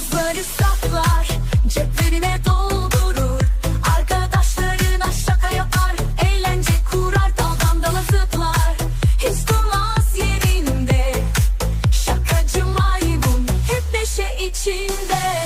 Muzları saklar Ceplerine doldurur. Arkadaşlarına şaka yapar Eğlence kurar Daldan dala zıplar. Hiç durmaz yerinde Şakacı maymun Hep neşe içinde.